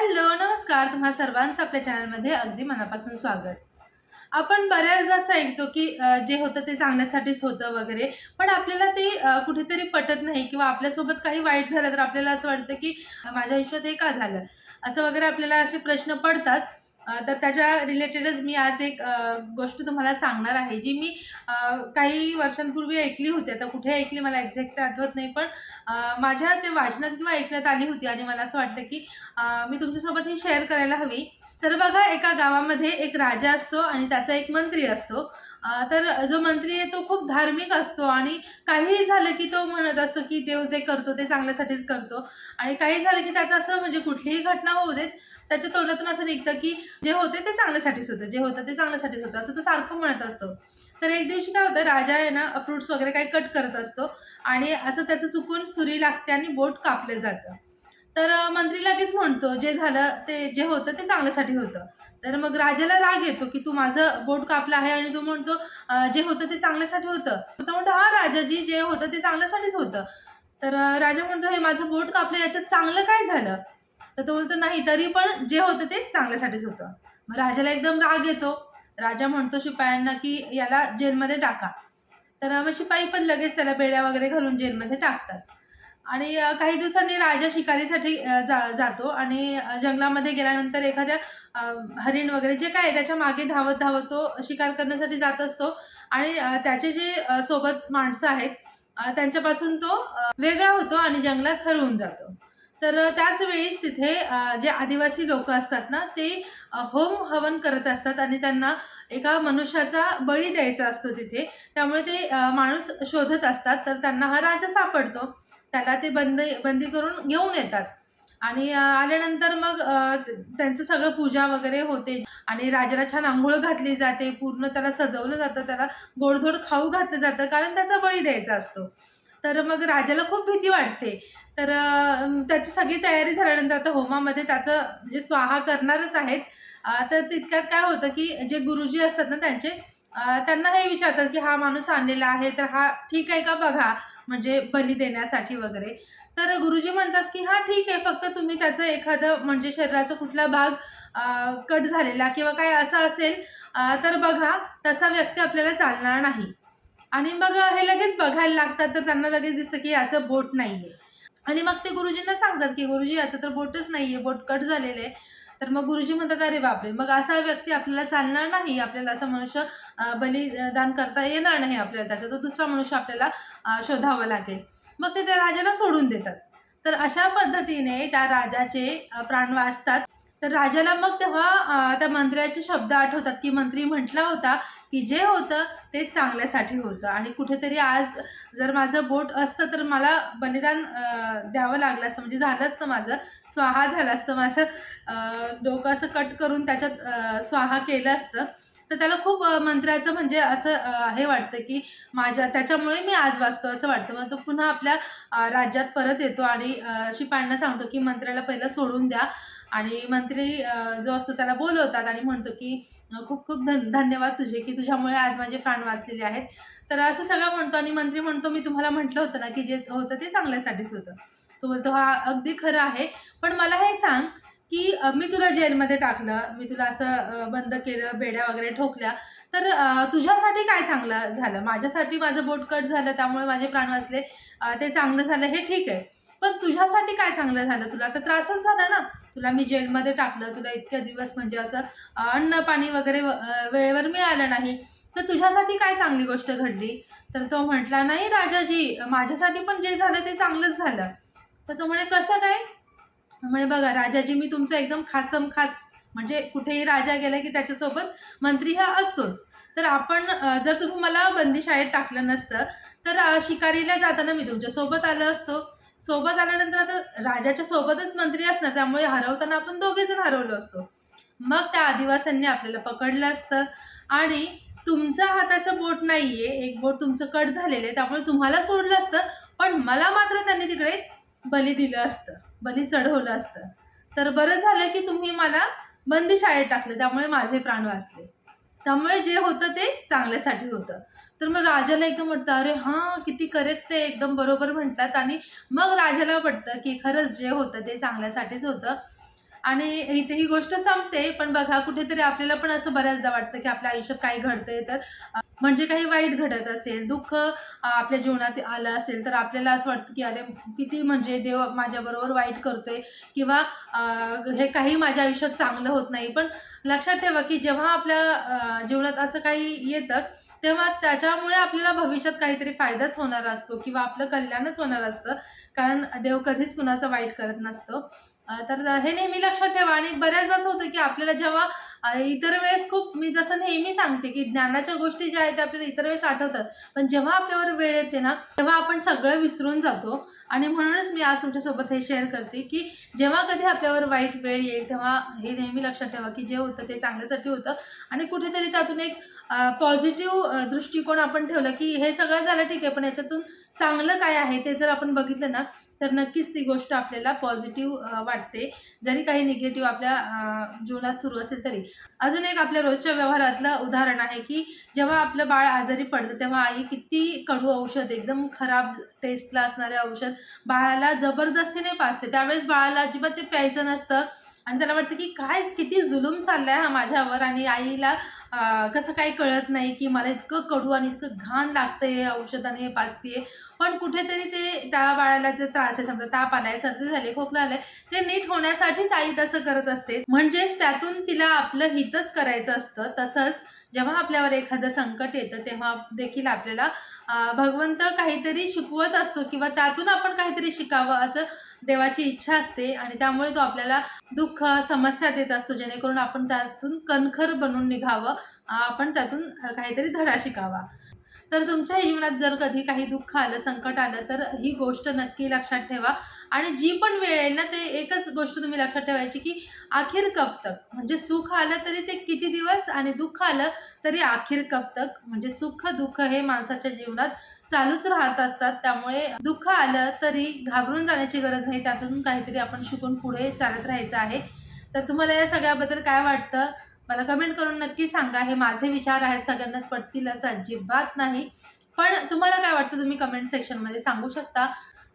Hello नमस्कार. तुम्हा सर्वांचं आपल्या चॅनलमध्ये अगदी मनापासून स्वागत. आपण बऱ्याचदा असं ऐकतो की जे होतं ते चांगल्यासाठीच होतं वगैरे पण आपल्याला ते कुठेतरी पटत नाही किंवा आपल्यासोबत काही वाईट झालं तर आपल्याला असं वाटतं की माझ्या आयुष्यात हे का झालं? असं वगैरे आपल्याला असे प्रश्न पडतात. तर त्याच्या रिलेटेडच मी आज एक गोष्ट तुम्हाला सांगणार आहे जी मी काही वर्षांपूर्वी ऐकली होती. आता कुठे ऐकली मला एक्झॅक्टली आठवत नाही पण माझ्या ते वाचनात किंवा ऐकण्यात आली होती आणि मला असं वाटतं की मी तुमच्यासोबत ही शेअर करायला हवी. तर बघा एका गावामध्ये एक राजा असतो आणि त्याचा एक मंत्री असतो. तर जो मंत्री आहे तो खूप धार्मिक असतो आणि काहीही झालं की तो म्हणत असतो की देव जे करतो ते चांगल्यासाठीच करतो. आणि काही झालं की त्याचं असं म्हणजे कुठलीही घटना होऊ देत त्याच्या तोंडातून असं निघतं की जे होते ते चांगल्यासाठीच होतं जे होतं ते चांगल्यासाठीच होतं असं तो सारखं म्हणत असतो. तर एक दिवशी काय होतं राजा आहे ना फ्रुट्स वगैरे काही कट करत असतो आणि असं त्याचं चुकून सुरी लागते आणि बोट कापलं जातं. तर मंत्री लगेच म्हणतो जे झालं ते जे होतं ते चांगल्यासाठी होतं. तर मग राजाला राग येतो की तू माझं बोट कापलं आहे आणि तू म्हणतो जे होतं ते चांगल्यासाठी होतं. तो म्हणतो हा राजाजी जे होतं ते चांगल्यासाठीच होतं. तर राजा म्हणतो हे माझं बोट कापलं याच्यात चांगलं काय झालं? तर तो बोलतो नाही तरी पण जे होतं ते चांगल्यासाठीच होतं. मग राजाला एकदम राग येतो. राजा म्हणतो शिपायांना की याला जेलमध्ये टाका. तर मग शिपाई पण लगेच त्याला बेड्या वगैरे घालून जेलमध्ये टाकतात. आणि काही दिवसांनी राजा शिकारीसाठी जा जातो आणि जंगलामध्ये गेल्यानंतर एखाद्या हरिण वगैरे जे काय आहे त्याच्यामागे धावत धावत तो शिकार करण्यासाठी जात असतो. आणि त्याचे जे सोबत माणसं आहेत त्यांच्यापासून तो वेगळा होतो आणि जंगलात हरवून जातो. तर त्याच वेळीस तिथे जे आदिवासी लोक असतात ना ते होम हवन करत असतात आणि त्यांना एका मनुष्याचा बळी द्यायचा असतो तिथे. त्यामुळे ते माणूस शोधत असतात तर त्यांना हा राजा सापडतो. त्याला ते बंदी बंदी करून घेऊन येतात. आणि आल्यानंतर मग त्यांचं सगळं पूजा वगैरे होते. आणि राजाला छान आंघोळ घातली जाते. पूर्ण त्याला सजवलं जातं. त्याला गोडधोड खाऊ घातलं जातं. कारण त्याचा बळी द्यायचा असतो. तर मग राजाला खूप भीती वाटते. तर त्याची सगळी तयारी झाल्यानंतर आता होमामध्ये त्याचं जे स्वाहा करणारच आहेत तर तितक्यात काय होतं की जे गुरुजी असतात ना त्यांचे त्यांना हे विचारतात की हा माणूस आणलेला आहे तर हा ठीक आहे का? बघा. म्हणजे बली देण्यासाठी वगैरे. तर गुरुजी म्हणतात की हा ठीक आहे. फक्त तुम्ही त्याचं एखादं म्हणजे शरीराचा कुठला भाग कट झालेला किंवा काय असा असेल तर बघा तसा व्यक्ती आपल्याला चालणार नाही. आणि मग हे लगेच बघायला लागतात तर त्यांना लगेच दिसतं की याचं बोट नाही आहे आणि मग ते गुरुजींना सांगतात की गुरुजी याचं तर बोटच नाही आहे बोट कट झालेलं आहे. तर मग गुरुजी म्हणतात अरे बापरे मग असा व्यक्ती आपल्याला चालणार नाही. आपल्याला असं मनुष्य बलिदान करता येणार नाही आपल्याला त्याचा. तर दुसरा मनुष्य आपल्याला शोधावं लागेल. मग ते त्या राजाला सोडून देतात. तर अशा पद्धतीने त्या राजाचे प्राण वाचतात. तर राजाला मग तेव्हा त्या मंत्र्याचे शब्द आठवतात की मंत्री म्हटला होता की जे होतं ते चांगल्यासाठी होतं. आणि कुठेतरी आज जर माझं बोट असतं तर मला बलिदान द्यावं लागलं असतं. म्हणजे झालं असतं माझं स्वाहा झालं असतं. माझं डोकं असं कट करून त्याच्यात स्वाहा केलं असतं. तर त्याला खूप मंत्र्याचं म्हणजे असं हे वाटतं की माझ्या त्याच्यामुळे मी आज वाचतो असं वाटतं. मग तो पुन्हा आपल्या राज्यात परत येतो आणि अ, शिपायांना सांगतो की मंत्र्याला पहिलं सोडून द्या. आणि मंत्री जो असतो त्याला बोलवतात आणि म्हणतो की खूप खूप धन धन्यवाद तुझे की तुझ्यामुळे आज माझे प्राण वाचलेले आहेत. तर असं सगळं म्हणतो आणि मंत्री म्हणतो मी तुम्हाला म्हटलं होतं ना की जे होतं ते चांगल्यासाठीच होतं. तो बोलतो हा अगदी खरं आहे. पण मला हे सांग की मी तुला जेलमध्ये टाकलं मी तुला असं बंद केलं बेड्या वगैरे ठोकल्या तर तुझ्यासाठी काय चांगलं झालं? माझ्यासाठी माझं बोट कट झालं त्यामुळे माझे प्राण वाचले ते चांगलं झालं हे ठीक आहे. पण तुझ्यासाठी काय चांगलं झालं? तुला तर त्रासच झाला ना. तुला मी जेलमध्ये टाकलं तुला इतक्या दिवस म्हणजे असं अन्न पाणी वगैरे व- वेळेवर मिळालं नाही. तर तुझ्यासाठी काय चांगली गोष्ट घडली? तर तो म्हटला नाही राजाजी माझ्यासाठी पण जे झालं ते चांगलंच झालं. तर तो म्हणे कसं काय? म्हणे बघा राजाजी मी तुमचा एकदम खासम खास म्हणजे कुठेही राजा गेला की त्याच्यासोबत मंत्री हा असतोच. तर आपण जर तुम्ही मला बंदी शाळेत टाकलं नसतं तर शिकारीला जाताना मी तुमच्यासोबत आलं असतो. सोबत आल्यानंतर आता राजाच्या सोबतच मंत्री असणार त्यामुळे हरवताना आपण दोघे जण हरवलो असतो. मग त्या आदिवास्यांनी आपल्याला पकडलं असतं. आणि तुमच्या हाताचं बोट नाही आहे एक बोट तुमचं कट झालेलं आहे त्यामुळे तुम्हाला सोडलं असतं पण मला मात्र त्यांनी तिकडे बली दिलं असतं बली चढवलं असतं. तर बरं झालं की तुम्ही मला बंदी शाळेत टाकलं त्यामुळे माझे प्राण वाचले. त्यामुळे जे होतं ते चांगल्यासाठी होतं. तर मग राजाला एकदम वाटतं अरे हां किती करेक्ट आहे एकदम बरोबर म्हणतात आणि मग राजाला वाटतं की खरंच जे होतं ते चांगल्यासाठीच होतं. आणि इथे ही गोष्ट संपते पण बघा कुठेतरी आपल्याला पण असं बऱ्याचदा वाटतं की आपल्या आयुष्यात काही घडतंय तर म्हणजे काही वाईट घडत असेल दुःख आपल्या जीवनात आलं असेल तर आपल्याला असं वाटतं की अरे किती म्हणजे देव माझ्याबरोबर वाईट करतोय किंवा हे काही माझ्या आयुष्यात चांगलं होत नाही. पण लक्षात ठेवा की जेव्हा आपल्या जीवनात असं काही येतं तेव्हा त्याच्यामुळे आपल्याला भविष्यात काहीतरी फायदाच होणार असतो किंवा आपलं कल्याणच होणार असतं. कारण देव कधीच कुणाचं वाईट करत नसतो. तर हे नेहमी लक्षात ठेवा. आणि बऱ्याच असं होतं की आपल्याला जेव्हा इतर वेळेस खूप मी जसं नेहमी सांगते की ज्ञानाच्या गोष्टी ज्या आहेत त्या आपल्याला इतर वेळेस आठवतात. पण जेव्हा आपल्यावर वेळ येते ना तेव्हा आपण सगळं विसरून जातो. आणि म्हणूनच मी आज तुमच्यासोबत हे शेअर करते की जेव्हा कधी आपल्यावर वाईट वेळ येईल तेव्हा हे नेहमी लक्षात ठेवा की जे होतं ते चांगल्यासाठी होतं. आणि कुठेतरी त्यातून एक पॉझिटिव्ह दृष्टिकोन आपण ठेवलं की हे सगळं झालं ठीक आहे पण याच्यातून चांगलं काय आहे ते जर आपण बघितलं ना तर नक्कीच ती गोष्ट आपल्याला पॉझिटिव्ह वाटते. जरी काही निगेटिव्ह आपल्या जीवनात सुरू असेल तरी. अजून एक आपल्या रोजच्या व्यवहारातलं उदाहरण आहे की जेव्हा आपलं बाळ आजारी पडतं तेव्हा आई किती कडू औषध एकदम खराब टेस्टला असणारे औषध बाळाला जबरदस्तीने पाचते त्यावेळेस बाळाला अजिबात ते प्यायचं नसतं. आणि त्याला वाटतं की काय किती जुलूम चाललाय हा माझ्यावर आणि आईला कसं काही कळत नाही की मला इतकं कडू आणि इतकं घाण लागतंय आहे औषधाने पाजतीये. पण कुठेतरी ते त्या बाळाला जे त्रास आहे समजा ताप आलाय सर्दी झाली खोकला आलाय ते नीट होण्यासाठीच आई तसं करत असते. म्हणजेच त्यातून तिला आपलं हितच करायचं असतं. तसंच जेव्हा आपल्यावर एखादं संकट येतं तेव्हा देखील आपल्याला भगवंत काहीतरी शिकवत असतो किंवा त्यातून आपण काहीतरी शिकावं असं देवाची इच्छा असते आणि त्यामुळे तो आपल्याला दुःख समस्या देत असतो. जेणेकरून आपण त्यातून कणखर बनून निघावं. आपण त्यातून काहीतरी धडा शिकावा. तर तुमच्या जीवनात जर कधी काही दुःख आलं संकट आलं तर ही गोष्ट नक्की लक्षात ठेवा. आणि जी पण वेळ येईल ना ते एकच गोष्ट तुम्ही लक्षात ठेवायची की आखिर कब तक म्हणजे सुख आलं तरी ते किती दिवस आणि दुःख आलं तरी आखिर कब तक म्हणजे सुख दुःख हे माणसाच्या जीवनात चालूच राहत असतात. त्यामुळे दुःख आलं तरी घाबरून जाण्याची गरज नाही. त्यातून काहीतरी आपण शिकून पुढे चालत राहायचं आहे. तर तुम्हाला या सगळ्याबद्दल काय वाटतं? मला कमेंट करून नक्की सांगा. हे माझे विचार आहेत सगळ्यांनाच पटतील असं अजिबात नाही. पण तुम्हाला काय वाटतं? तुम्ही कमेंट सेक्शनमध्ये सांगू शकता.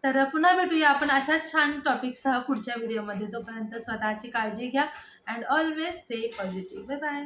तर पुन्हा भेटूया आपण अशाच छान टॉपिकसह पुढच्या व्हिडिओमध्ये तोपर्यंत स्वतःची काळजी घ्या. And always stay positive bye bye